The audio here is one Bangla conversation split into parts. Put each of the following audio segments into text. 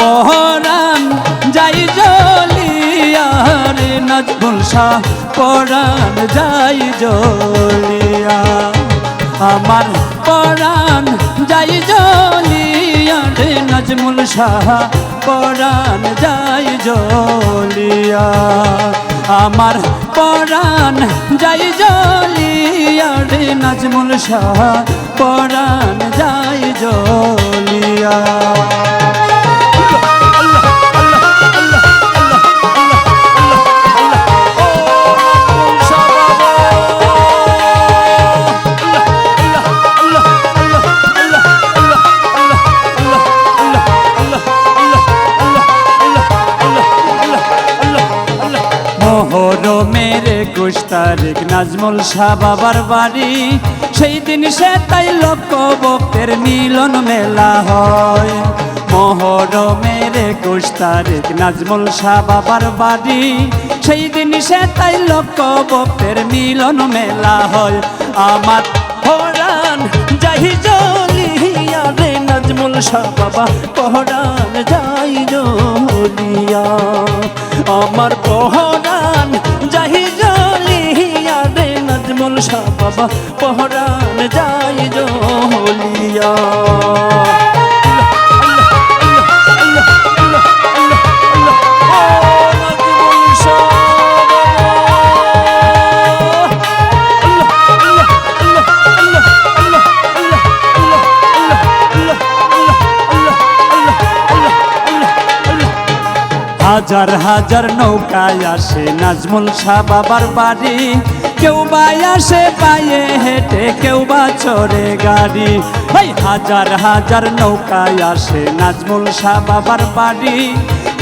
পহরান, যাই জলিয়া রে নাজমুল শাহ পরাণ যাই জলিয়া আমার পরাণ যাই জলিয়া রে নাজমুল শাহ পরাণ যাই জলিয়া আমার পরাণ যাই জলিয়া রে নজমুল শাহ পরাণ যাই একুশ তারিখ নাজমুল শাহ বাবার বাড়ি। সেই দিন সে তাই লোক ভক্তের মিলন মেলা হয়। মোহরমের একুশ তারিখ নাজমুল শাহ বাবার বাড়ি। সেই দিন সে তাই লোক ভক্তের মিলন মেলা হয়। আমার হরান যাই জলিয়া রে নাজমুল শাহ বাবা, পহরান যাই জলিয়া আমার পহরান শাহ বাবা পহরান যাই জলিয়া। হাজার হাজার নৌকায় আসে নাজমুল শাহ বাবার বাড়ি। কেউ বা আসে পায়ে হেঁটে, কেউ বা চড়ে গাড়ি। ওই হাজার হাজার নৌকায় আসে নাজমুল শাহ বাবার বাড়ি।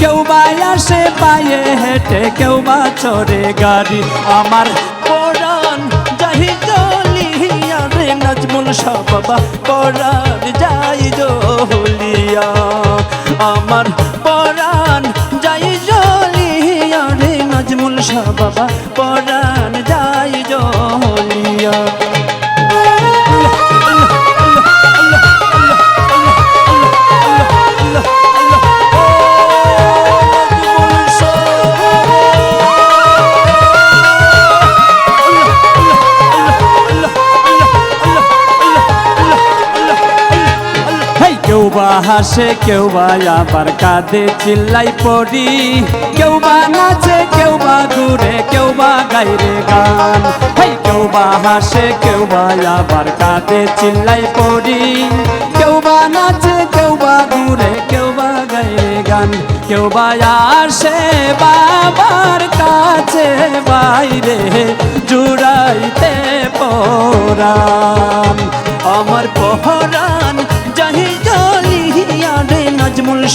কেউ বা আসে পায়ে হেঁটে, কেউ বা চড়ে গাড়ি। আমার পরাণ যাহি জলিয়া রে নাজমুল শাহ বাবা, পরাণ যাই জলিয়া আমার বাবা পরাণ যাই হাসে কেউ বা আবার কাঁদে চিল্লাই পড়ি কেউ বা নাচে কেউ বা ঘুরে কেউ বা গাইরে গান হেই কেউ বা হাসে কেউ বা আবার কাঁদে চিল্লাই পড়ি কেউ বা নাচে কেউ বা ঘুরে কেউ বা গাইরে গান কেউ বা আসে বাবার কাছে বাইরে জুড়াইতে পরাণ আমার পহরান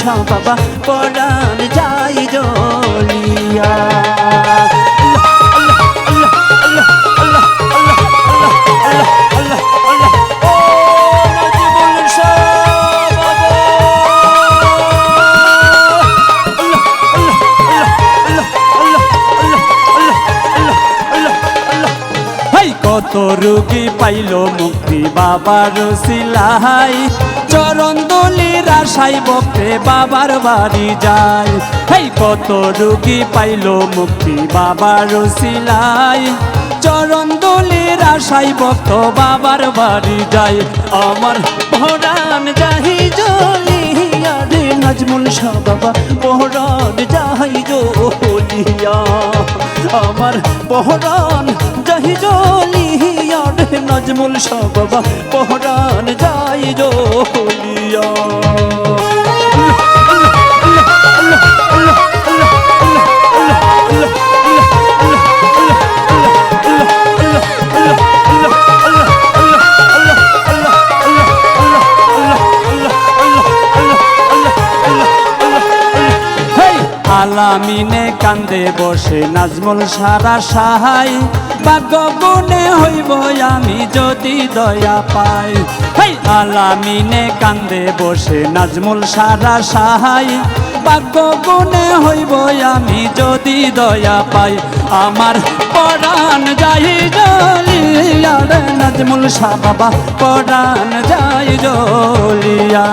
শাহ বাবা পরাণ যাই জলিয়া। কত রুগী পাইল মুক্তি বাবার সিলাই। চরণ আশাই বক্তে বাবার বাড়ি যায়। হাই কত রুগী পাইল মুক্তি বাবার সিলাই। চরণ দলির আশাই ভক্ত বাবার বাড়ি যায়। আমার ভরান যাহি জলিয়া রে নাজমুল শাহ বাবা পহরান যাই জলিয়া। আমার পহরান যাহি জলিয়া রে নাজমুল শাহ বাবা পহরান যাই জলিয়া। আলামিনে কান্দে বসে নাজমুল সারা সাহাই। ভাগ্য গুণে হইব আমি যদি দয়া পাই। হেই, আলামিনে কান্দে বসে নাজমুল সারা সাহাই। ভাগ্য গুণে হইব আমি যদি দয়া পাই। আমার পরাণ যাই জলিয়া নাজমুল শাহ বাবা পরাণ যাই জলিয়া।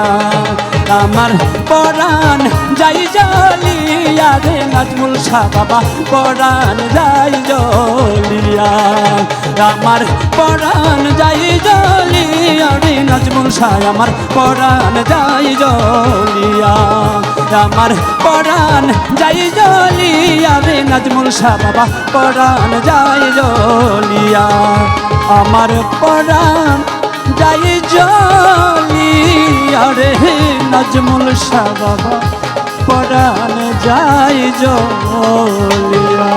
আমার পরাণ, যাই জলিয়া রে নাজমুল শাহ বাবা, পরাণ, যাই জলিয়া আমার পরাণ, যাই জলিয়া রে নাজমুল শাহ, আমার পরাণ, যাই জলিয়া আমার পরাণ, যাই জলিয়া রে নাজমুল শাহ বাবা, পরাণ, যাই জলিয়া আমার পরাণ, যাই জলিয়া রে নাজমুল শাহ বাবা পরাণ যায় জলিয়া।